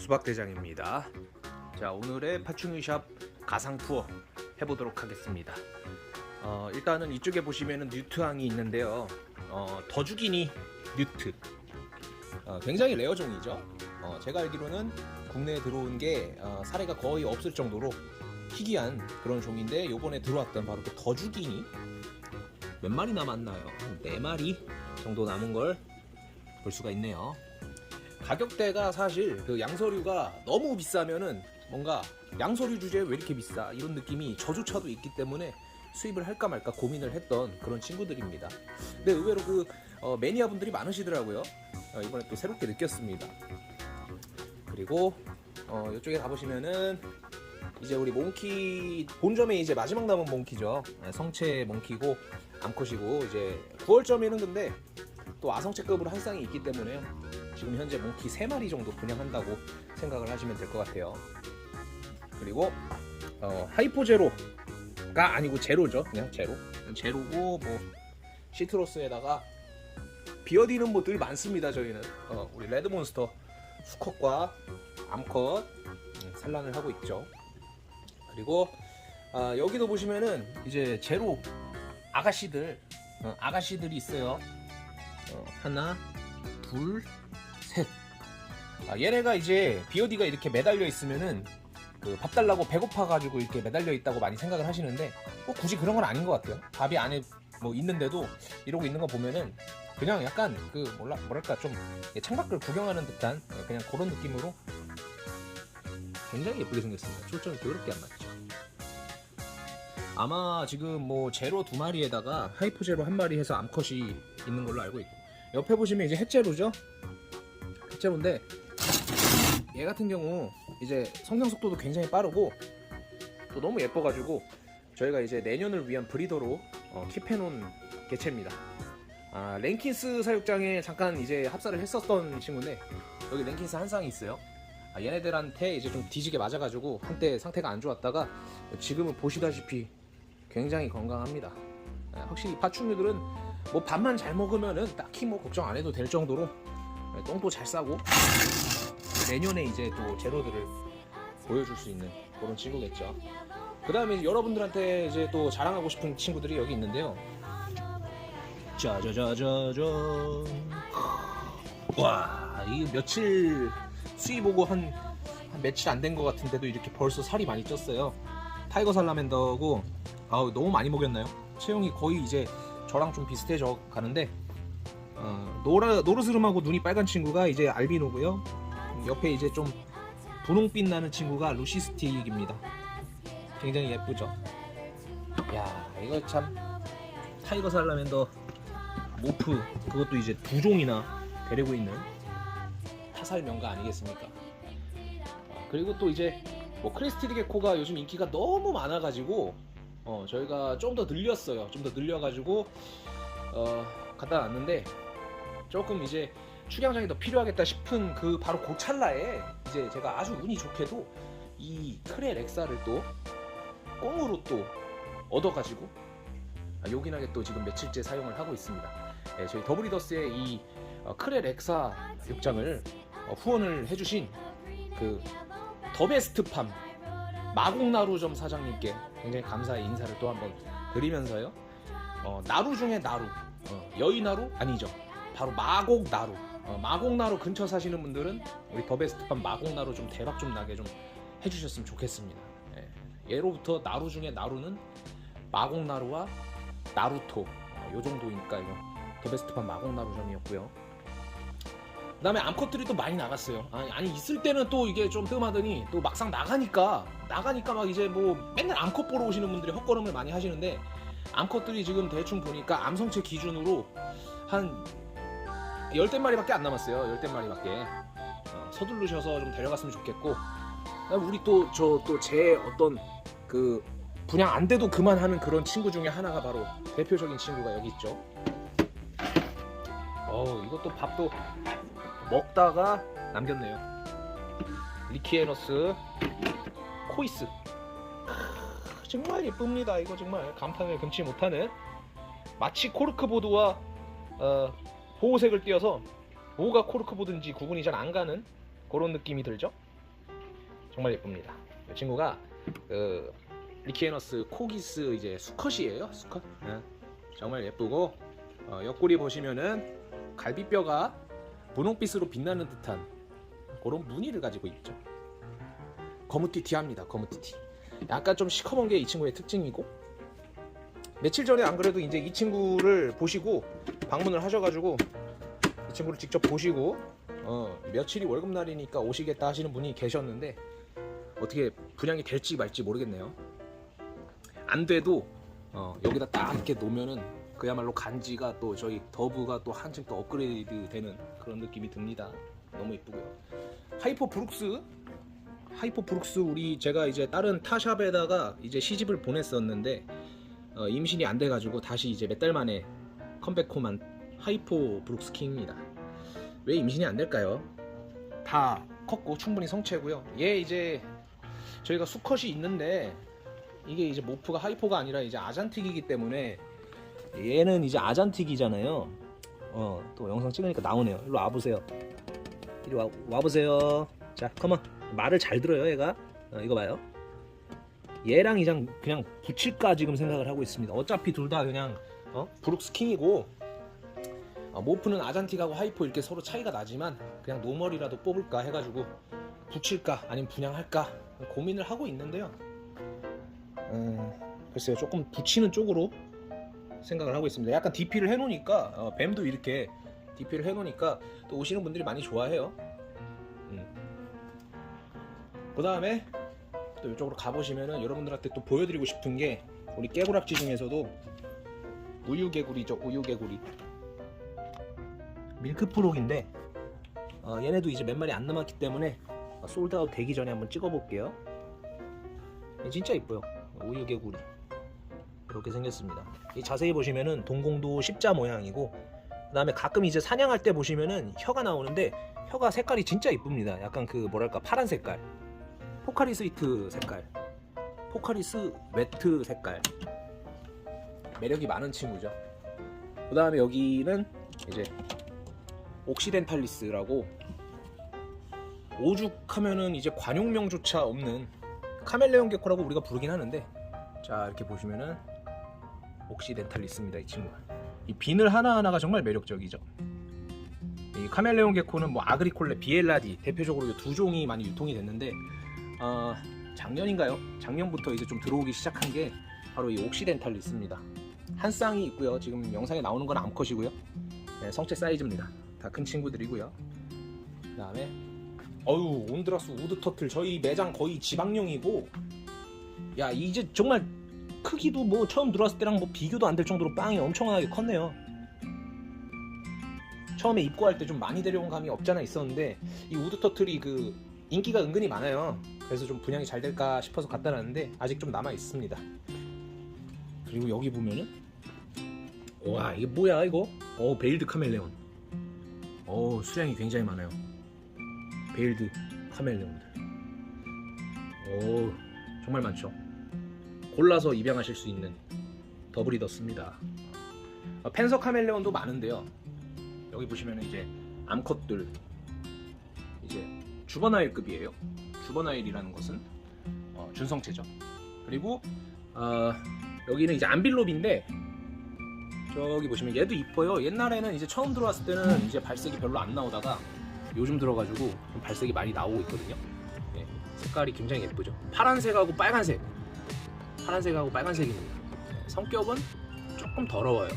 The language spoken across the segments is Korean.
수박대장입니다. 자 오늘의 파충류샵 가상 투어 해보도록 하겠습니다. 어, 일단은 이쪽에 보시면은 뉴트항이 있는데요. 어, 더주기니 뉴트. 어, 굉장히 레어 종이죠. 어, 제가 알기로는 국내에 들어온 게 어, 사례가 거의 없을 정도로 희귀한 그런 종인데 요번에 들어왔던 바로 그 더주기니 몇 마리 남았나요? 한네 마리 정도 남은 걸 볼 수가 있네요. 가격대가 사실 그 양서류가 너무 비싸면은 뭔가 양서류 주제에 왜 이렇게 비싸 이런 느낌이 저조차도 있기 때문에 수입을 할까 말까 고민을 했던 그런 친구들입니다. 근데 의외로 그 어, 매니아 분들이 많으시더라고요. 어, 이번에 또 새롭게 느꼈습니다. 그리고 어, 이쪽에 가보시면은 이제 우리 몽키 본점에 이제 마지막 남은 몽키죠. 네, 성체 몽키고 암컷이고 이제 9월점에는 근데 또 아성체급으로 한 쌍이 있기 때문에요. 지금 현재 몽키 3마리 정도 분양한다고 생각을 하시면 될 것 같아요. 그리고 어, 하이포 제로가 아니고 제로죠. 그냥 제로. 제로고 뭐 시트러스에다가 비어디는 뭐늘 많습니다. 저희는 어, 우리 레드몬스터 수컷과 암컷 음, 산란을 하고 있죠. 그리고 아, 여기도 보시면은 이제 제로 아가씨들 어, 아가씨들이 있어요. 어, 하나, 둘, 셋. 아, 얘네가 이제 비어디가 이렇게 매달려 있으면은 그 밥 달라고 배고파 가지고 이렇게 매달려 있다고 많이 생각을 하시는데 꼭 굳이 그런 건 아닌 것 같아요. 밥이 안에 뭐 있는데도 이러고 있는 거 보면은 그냥 약간 그 몰라 뭐랄까 좀 창밖을 구경하는 듯한 그냥 그런 느낌으로 굉장히 예쁘게 생겼습니다. 초점이 더럽게 안 맞죠. 아마 지금 뭐 제로 두 마리에다가 하이퍼 제로 한 마리 해서 암컷이 있는 걸로 알고 있고 옆에 보시면 이제 햇제로죠. 햇제로인데 얘 같은 경우 이제 성장 속도도 굉장히 빠르고 또 너무 예뻐가지고 저희가 이제 내년을 위한 브리더로 어, 킵해놓은 개체입니다. 아, 랭킨스 사육장에 잠깐 이제 합사를 했었던 친구인데 여기 랭킨스 한 쌍이 있어요. 아, 얘네들한테 이제 좀 뒤지게 맞아가지고 한때 상태가 안 좋았다가 지금은 보시다시피 굉장히 건강합니다. 아, 확실히 파충류들은 뭐 밥만 잘 먹으면은 딱히 뭐 걱정 안 해도 될 정도로 네, 똥도 잘 싸고 내년에 이제 또 제로들을 보여줄 수 있는 그런 친구겠죠. 그 다음에 여러분들한테 이제 또 자랑하고 싶은 친구들이 여기 있는데요. 짜자자자자. 와, 이 며칠 수입 오고 한, 한 며칠 안 된 것 같은데도 이렇게 벌써 살이 많이 쪘어요. 타이거 살라맨더고 아우 너무 많이 먹였나요? 체형이 거의 이제 저랑 좀 비슷해져 가는데 어, 노라 노르스름하고 눈이 빨간 친구가 이제 알비노고요. 음, 옆에 이제 좀 분홍빛 나는 친구가 루시스틱입니다. 굉장히 예쁘죠. 야 이거 참 타이거 살라맨더 모프 그것도 이제 두 종이나 데리고 있는 타살 명가 아니겠습니까? 어, 그리고 또 이제 뭐 크리스티드 게코가 요즘 인기가 너무 많아가지고 어, 저희가 좀 더 늘렸어요. 좀 더 늘려가지고 어, 갖다 놨는데 조금 이제 출양장이 더 필요하겠다 싶은 그 바로 그 찰나에 이제 제가 아주 운이 좋게도 이 크레 렉사를 또 꽁으로 또 얻어가지고 아, 요긴하게 또 지금 며칠째 사용을 하고 있습니다. 예, 저희 더블리더스의 이 어, 크레 렉사 육장을 어, 후원을 해주신 그 더베스트팜 마곡나루점 사장님께 굉장히 감사의 인사를 또 한번 드리면서요. 어, 나루 중에 나루, 어, 여의나루 아니죠. 바로 마곡나루. 어, 마곡나루 근처 사시는 분들은 우리 더베스트팜 마곡나루 좀 대박 좀 나게 좀 해주셨으면 좋겠습니다. 예, 예로부터 나루 중에 나루는 마곡나루와 나루토 어, 요 정도니까 이거 더베스트팜 마곡나루점이었고요. 그다음에 암컷들이 또 많이 나갔어요. 아니, 아니, 있을 때는 또 이게 좀 뜸하더니 또 막상 나가니까 나가니까 막 이제 뭐 맨날 암컷 보러 오시는 분들이 헛걸음을 많이 하시는데 암컷들이 지금 대충 보니까 암성체 기준으로 한 열댓 마리밖에 안 남았어요. 열댓 마리밖에 어, 서두르셔서 좀 데려갔으면 좋겠고 우리 또 저 또 제 어떤 그 분양 안 돼도 그만하는 그런 친구 중에 하나가 바로 대표적인 친구가 여기 있죠. 어 이것도 밥도 먹다가 남겼네요. 리키에너스 코이스 크, 정말 예쁩니다. 이거 정말 감탄을 금치 못하는 마치 코르크보드와 어, 보호색을 띄어서 뭐가 코르크보드인지 구분이 잘 안 가는 그런 느낌이 들죠. 정말 예쁩니다. 이 친구가 그 리키에너스 코기스 이제 수컷이에요. 수컷. 네. 정말 예쁘고 어, 옆구리 보시면은 갈비뼈가 분홍빛으로 빛나는 듯한 그런 무늬를 가지고 있죠. 거무튀튀합니다. 거무튀튀. 약간 좀 시커먼 게 이 친구의 특징이고 며칠 전에 안 그래도 이제 이 친구를 보시고 방문을 하셔가지고 이 친구를 직접 보시고 어, 며칠이 월급날이니까 오시겠다 하시는 분이 계셨는데 어떻게 분양이 될지 말지 모르겠네요. 안 돼도 어, 여기다 딱 이렇게 놓으면은 그야말로 간지가 또 저희 더브가 또 한층 더 업그레이드 되는 그런 느낌이 듭니다. 너무 이쁘고요. 하이퍼 브룩스 하이퍼 브룩스 우리 제가 이제 다른 타샵에다가 이제 시집을 보냈었는데 어, 임신이 안 돼가지고 다시 이제 몇 달 만에 컴백홈한 하이퍼 브룩스 킹입니다. 왜 임신이 안 될까요? 다 컸고 충분히 성체고요. 얘 이제 저희가 수컷이 있는데 이게 이제 모프가 하이퍼가 아니라 이제 아잔틱이기 때문에 얘는 이제 아잔틱이잖아요. 어, 또 영상 찍으니까 나오네요. 일로 와보세요. 이리 와, 와보세요. 자, 컴온. 말을 잘 들어요, 얘가. 어, 이거 봐요. 얘랑 이장 그냥 붙일까 지금 생각을 하고 있습니다. 어차피 둘 다 그냥 어? 브룩스 킹이고 어, 모프는 아잔틱하고 하이퍼 이렇게 서로 차이가 나지만 그냥 노멀이라도 뽑을까 해가지고 붙일까 아니면 분양할까 고민을 하고 있는데요. 음, 글쎄요 조금 붙이는 쪽으로 생각을 하고 있습니다. 약간 DP를 해놓으니까 어, 뱀도 이렇게 DP를 해놓으니까 또 오시는 분들이 많이 좋아해요. 음. 그 다음에 또 이쪽으로 가보시면은 여러분들한테 또 보여드리고 싶은 게 우리 깨구락지 중에서도 우유개구리죠 우유개구리. 밀크프록인데 어, 얘네도 이제 몇 마리 안 남았기 때문에 어, 솔드아웃 되기 전에 한번 찍어볼게요. 얘 진짜 이뻐요 우유개구리. 이렇게 생겼습니다. 이 자세히 보시면은 동공도 십자 모양이고 그 다음에 가끔 이제 사냥할 때 보시면은 혀가 나오는데 혀가 색깔이 진짜 이쁩니다. 약간 그 뭐랄까 파란 색깔 포카리 스위트 색깔 포카리스 매트 색깔. 매력이 많은 친구죠. 그 다음에 여기는 이제 옥시덴탈리스라고 오죽하면은 이제 관용명조차 없는 카멜레온 게코라고 우리가 부르긴 하는데 자 이렇게 보시면은 옥시덴탈리스입니다 이 친구가. 이 비늘 하나하나가 정말 매력적이죠. 이 카멜레온 게코는 뭐 아그리콜레 비엘라디 대표적으로 이두 종이 많이 유통이 됐는데 어, 작년인가요? 작년부터 이제 좀 들어오기 시작한 게 바로 이 옥시덴탈리스입니다. 한 쌍이 있고요. 지금 영상에 나오는 건 암컷이고요. 네, 성체 사이즈입니다. 다 큰 친구들이고요. 그 다음에 어유 온드라스 우드 터틀 저희 매장 거의 지방용이고 야 이제 정말 크기도 뭐 처음 들어왔을 때랑 뭐 비교도 안 될 정도로 빵이 엄청나게 컸네요. 처음에 입고할 때 좀 많이 데려온 감이 없잖아 있었는데 이 우드 터틀이 그 인기가 은근히 많아요. 그래서 좀 분양이 잘 될까 싶어서 갖다 놨는데 아직 좀 남아 있습니다. 그리고 여기 보면은 와 이게 뭐야 이거? 어 베일드 카멜레온. 어 수량이 굉장히 많아요. 베일드 카멜레온들. 오 정말 많죠. 골라서 입양하실 수 있는 더브리더스입니다. 어, 펜서 카멜레온도 많은데요. 여기 보시면 이제 암컷들 이제 주버나일급이에요. 주버나일이라는 것은 어, 준성체죠. 그리고 어, 여기는 이제 안빌롭인데 저기 보시면 얘도 이뻐요. 옛날에는 이제 처음 들어왔을 때는 이제 발색이 별로 안 나오다가 요즘 들어가지고 좀 발색이 많이 나오고 있거든요. 예, 색깔이 굉장히 예쁘죠. 파란색하고 빨간색, 파란색하고 빨간색입니다. 예, 성격은 조금 더러워요.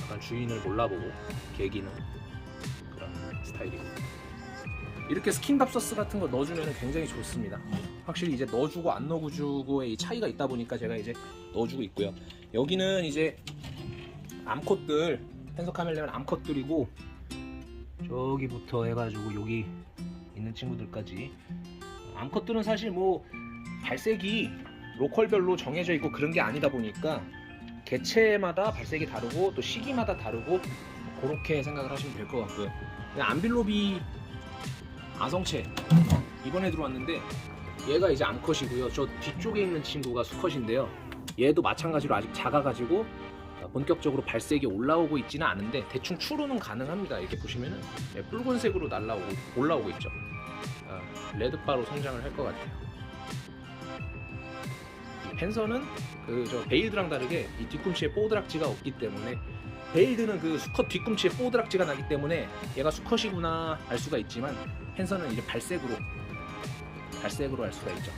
약간 주인을 몰라보고 개기는 그런 스타일이고. 이렇게 스킨답서스 같은 거 넣어주면 굉장히 좋습니다. 확실히 이제 넣어주고 안 넣어주고의 이 차이가 있다 보니까 제가 이제 넣어주고 있고요. 여기는 이제 암컷들, 펜서 카멜레온 암컷들이고 저기부터 해가지고 여기 있는 친구들까지 암컷들은 사실 뭐 발색이 로컬별로 정해져 있고 그런 게 아니다 보니까 개체마다 발색이 다르고 또 시기마다 다르고 그렇게 생각을 하시면 될 것 같고요. 그냥 안빌로비 아성체 이번에 들어왔는데 얘가 이제 암컷이고요. 저 뒤쪽에 있는 친구가 수컷인데요. 얘도 마찬가지로 아직 작아가지고 어, 본격적으로 발색이 올라오고 있지는 않은데 대충 추로는 가능합니다. 이렇게 보시면은 예, 붉은색으로 날라오고 올라오고 있죠. 어, 레드바로 성장을 할 것 같아요. 이 펜서는 그 저 베일드랑 다르게 이 뒤꿈치에 뽀드락지가 없기 때문에 베일드는 그 수컷 뒤꿈치에 뽀드락지가 나기 때문에 얘가 수컷이구나 알 수가 있지만 펜서는 이제 발색으로 발색으로 알 수가 있죠.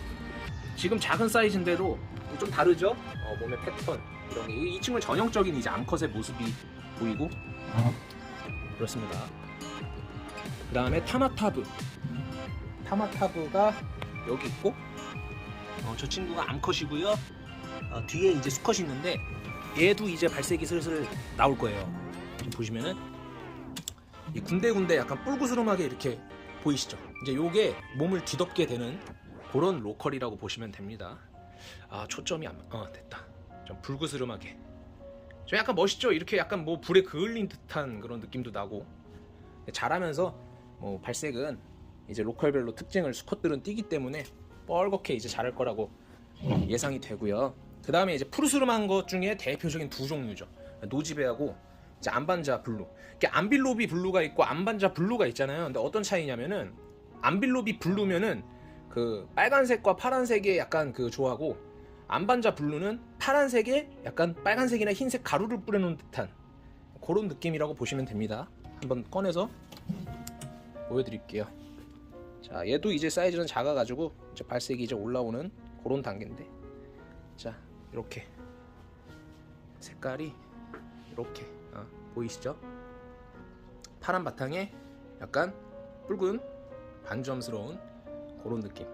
지금 작은 사이즈인데도 좀 다르죠? 어, 몸의 패턴 이런 게 이 친구 전형적인 이제 암컷의 모습이 보이고 그렇습니다. 그 다음에 타마타브 타마타브가 여기 있고 어, 저 친구가 암컷이고요. 어, 뒤에 이제 수컷이 있는데 얘도 이제 발색이 슬슬 나올 거예요. 지금 보시면은 이 군데군데 약간 뿔구스름하게 이렇게 보이시죠? 이제 요게 몸을 뒤덮게 되는 그런 로컬이라고 보시면 됩니다. 아 초점이 안, 어 됐다. 좀 불그스름하게. 좀 약간 멋있죠? 이렇게 약간 뭐 불에 그을린 듯한 그런 느낌도 나고 자라면서 뭐 발색은 이제 로컬별로 특징을 수컷들은 띠기 때문에 뻘겋게 이제 자랄 거라고 예상이 되고요. 그 다음에 이제 푸르스름한 것 중에 대표적인 두 종류죠. 노지베하고 이제 안반자 블루. 이게 안빌로비 블루가 있고 안반자 블루가 있잖아요. 근데 어떤 차이냐면은 안빌로비 블루면은 그 빨간색과 파란색의 약간 그 조하고 안반자 블루는 파란색에 약간 빨간색이나 흰색 가루를 뿌려놓은 듯한 그런 느낌이라고 보시면 됩니다. 한번 꺼내서 보여드릴게요. 자, 얘도 이제 사이즈는 작아가지고 이제 발색이 이제 올라오는 그런 단계인데, 자, 이렇게 색깔이 이렇게 어, 보이시죠? 파란 바탕에 약간 붉은 반점스러운 그런 느낌.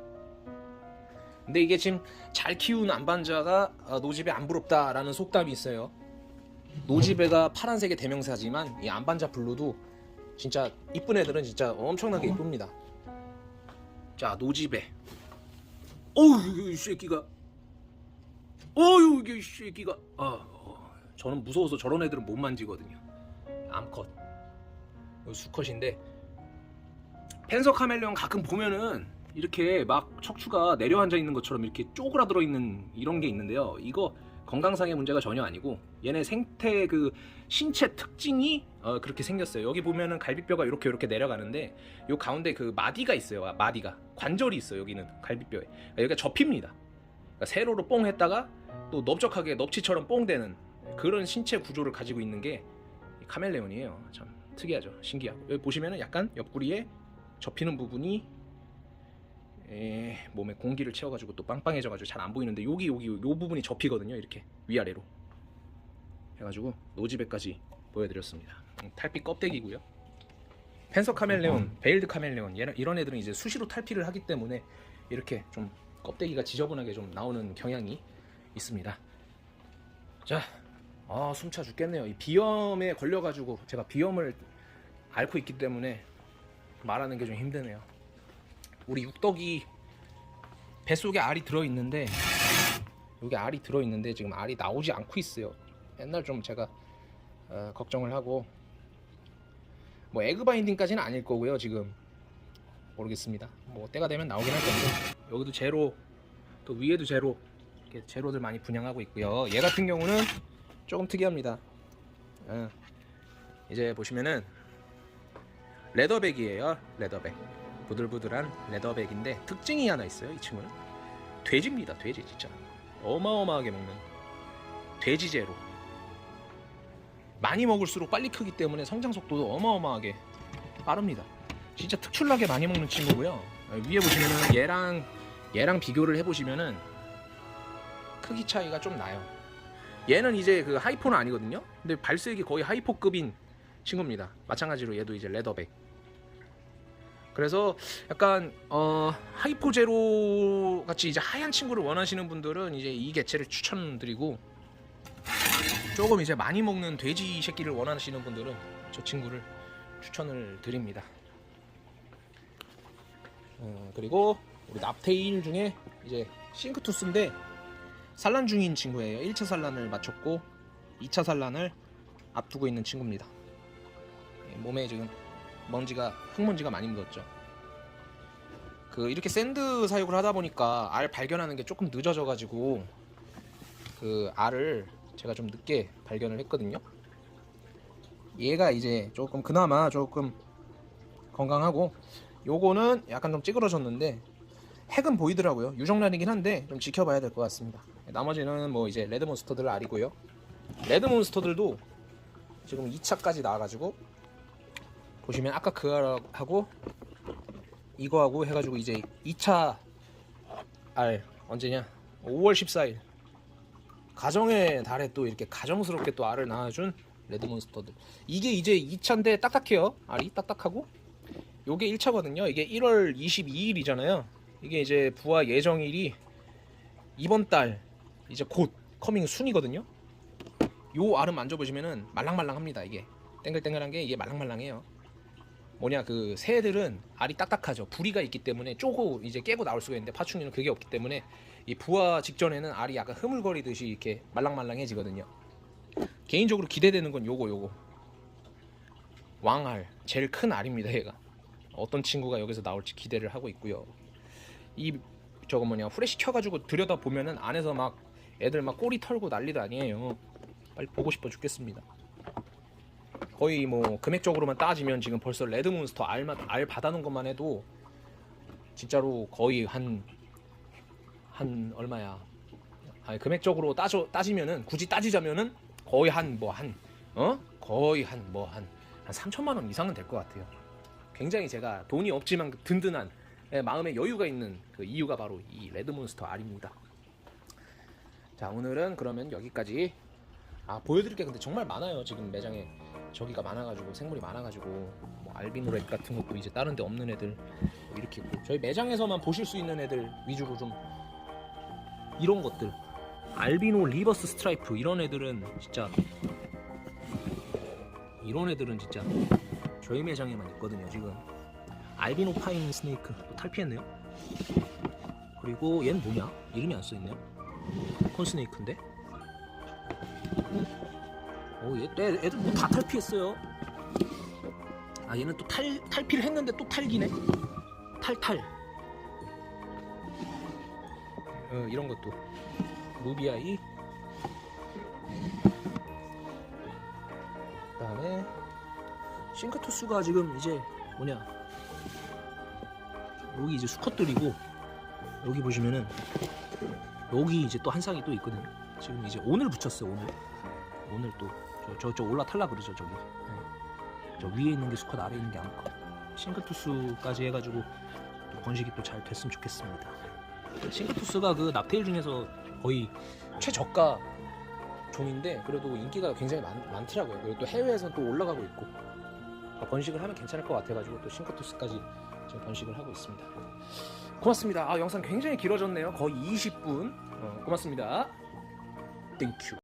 근데 이게 지금 잘 키운 안반자가 어, 노집에 안 부럽다라는 속담이 있어요. 노지베가 파란색의 대명사지만 이 안반자 블루도 진짜 이쁜 애들은 진짜 엄청나게 이쁩니다. 자 노지베. 어우 이 새끼가. 어유 이게 이 새끼가. 아 어, 저는 무서워서 저런 애들은 못 만지거든요. 암컷. 이거 수컷인데 펜서 카멜레온 가끔 보면은 이렇게 막 척추가 내려앉아 있는 것처럼 이렇게 쪼그라들어 있는 이런 게 있는데요. 이거 건강상의 문제가 전혀 아니고 얘네 생태 그 신체 특징이 어, 그렇게 생겼어요. 여기 보면은 갈비뼈가 이렇게 이렇게 내려가는데 요 가운데 그 마디가 있어요. 아, 마디가 관절이 있어 요. 여기는 갈비뼈에 그러니까 여기가 접힙니다. 그러니까 세로로 뽕 했다가 또 넓적하게 넙치처럼 뽕 되는 그런 신체 구조를 가지고 있는 게이 카멜레온이에요. 참 특이하죠. 신기하고. 여기 보시면은 약간 옆구리에 접히는 부분이 에, 몸에 공기를 채워가지고 또 빵빵해져가지고 잘 안 보이는데 여기 여기 요 부분이 접히거든요. 이렇게 위아래로. 해가지고 노지배까지 보여드렸습니다. 음, 탈피 껍데기고요. 펜서 카멜레온, 베일드 카멜레온 얘는 이런 애들은 이제 수시로 탈피를 하기 때문에 이렇게 좀 껍데기가 지저분하게 좀 나오는 경향이 있습니다. 자, 아 숨차 죽겠네요. 이 비염에 걸려가지고 제가 비염을 앓고 있기 때문에 말하는 게 좀 힘드네요. 우리 육덕이 뱃속에 알이 들어있는데 여기 알이 들어있는데 지금 알이 나오지 않고 있어요. 맨날 좀 제가 어, 걱정을 하고 뭐 에그 바인딩까지는 아닐 거고요 지금. 모르겠습니다. 뭐 때가 되면 나오긴 할 건데. 여기도 제로 또 위에도 제로 이렇게 제로들 많이 분양하고 있고요. 얘 같은 경우는 조금 특이합니다. 어, 이제 보시면은 레더백이에요. 레더백. 부들부들한 레더백인데 특징이 하나 있어요 이 친구는. 돼지입니다 돼지 진짜. 어마어마하게 먹는 돼지 제로 많이 먹을수록 빨리 크기 때문에 성장 속도도 어마어마하게 빠릅니다. 진짜 특출나게 많이 먹는 친구고요. 어, 위에 보시면은 얘랑 얘랑 비교를 해보시면은 크기 차이가 좀 나요. 얘는 이제 그 하이포는 아니거든요. 근데 발색이 거의 하이포급인 친구입니다. 마찬가지로 얘도 이제 레더백. 그래서 약간 어 하이포 제로 같이 이제 하얀 친구를 원하시는 분들은 이제 이 개체를 추천드리고 조금 이제 많이 먹는 돼지 새끼를 원하시는 분들은 저 친구를 추천을 드립니다. 어, 그리고 우리 납테일 중에 이제 싱크투스인데 산란 중인 친구예요. 1차 산란을 마쳤고 2차 산란을 앞두고 있는 친구입니다. 예, 몸에 지금 먼지가 흙먼지가 많이 묻었죠. 그 이렇게 샌드 사육을 하다 보니까 알 발견하는 게 조금 늦어져 가지고 그 알을 제가 좀 늦게 발견을 했거든요. 얘가 이제 조금 그나마 조금 건강하고 요거는 약간 좀 찌그러졌는데 핵은 보이더라고요. 유정란이긴 한데 좀 지켜봐야 될 것 같습니다. 나머지는 뭐 이제 레드 몬스터들 알이고요. 레드 몬스터들도 지금 2차까지 나와가지고 보시면 아까 그거하고 이거하고 해가지고 이제 2차 알 언제냐? 5월 14일. 가정의 달에 또 이렇게 가정스럽게 또 알을 낳아준 레드 몬스터들. 이게 이제 2차인데 딱딱해요. 알이 딱딱하고. 요게 1차거든요. 이게 1월 22일이잖아요 이게 이제 부화 예정일이 이번 달 이제 곧 커밍 순이거든요. 요 알은 만져보시면은 말랑말랑합니다 이게. 땡글땡글한 게 이게 말랑말랑해요. 뭐냐 그 새들은 알이 딱딱하죠. 부리가 있기 때문에 쪼고 이제 깨고 나올 수가 있는데 파충류는 그게 없기 때문에 이 부화 직전에는 알이 약간 흐물거리듯이 이렇게 말랑말랑해지거든요. 개인적으로 기대되는 건 요거 요거. 왕알. 제일 큰 알입니다 얘가. 어떤 친구가 여기서 나올지 기대를 하고 있고요 이 저거 뭐냐 후레쉬 켜가지고 들여다 보면은 안에서 막 애들 막 꼬리 털고 난리도 아니에요 빨리 보고 싶어 죽겠습니다 거의 뭐 금액적으로만 따지면 지금 벌써 레드몬스터 알만 알 받아놓은 것만 해도 진짜로 거의 한 한 얼마야? 아니 금액적으로 따져 따지면은 굳이 따지자면은 거의 한 뭐 한 어? 거의 한 뭐 한 한 3천만 원 이상은 될 것 같아요. 굉장히 제가 돈이 없지만 든든한 예, 마음에 여유가 있는 그 이유가 바로 이 레드몬스터 알입니다. 자 오늘은 그러면 여기까지. 아 보여드릴 게. 근데 정말 많아요. 지금 매장에 저기가 많아가지고 생물이 많아가지고 뭐 알비노 렉 같은 것도 이제 다른 데 없는 애들 뭐 이렇게 있고. 저희 매장에서만 보실 수 있는 애들 위주로 좀 이런 것들. 알비노 리버스 스트라이프 이런 애들은 진짜 이런 애들은 진짜 저희 매장에만 있거든요 지금 알비노 파인 스네이크 또 탈피했네요 그리고 얘는 뭐냐 이름이 안 써있네요 콘스네이크인데 오, 얘, 애, 애들 뭐 다 탈피했어요. 아, 얘는 또 탈, 탈피를 했는데 또 탈기네? 탈탈. 어, 이런 것도. 루비아이. 그 다음에, 싱크투스가 지금 이제 뭐냐. 여기 이제 수컷들이고, 여기 보시면은, 여기 이제 또한 쌍이 또 있거든요. 지금 이제 오늘 붙였어요, 오늘. 오늘 또 저저 저 올라탈라 그러죠 저기 네. 저 위에 있는 게 수컷 아래에 있는 게 암컷 싱크투스까지 해가지고 또 번식이 또 잘 됐으면 좋겠습니다 싱크투스가 그 납테일 중에서 거의 최저가 종인데 그래도 인기가 굉장히 많, 많더라고요 그리고 또 해외에서는 또 올라가고 있고 그러니까 번식을 하면 괜찮을 것 같아가지고 또 싱크투스까지 지금 번식을 하고 있습니다. 고맙습니다. 아 영상 굉장히 길어졌네요. 거의 20분. 어, 고맙습니다. 땡큐